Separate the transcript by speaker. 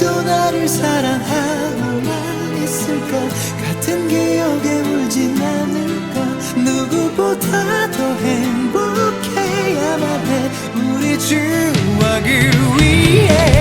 Speaker 1: 아직도 나를 사랑하고만 있을까 같은 기억에 울진 않을까 누구보다 더 행복해야만 해. 우리 추억을 위해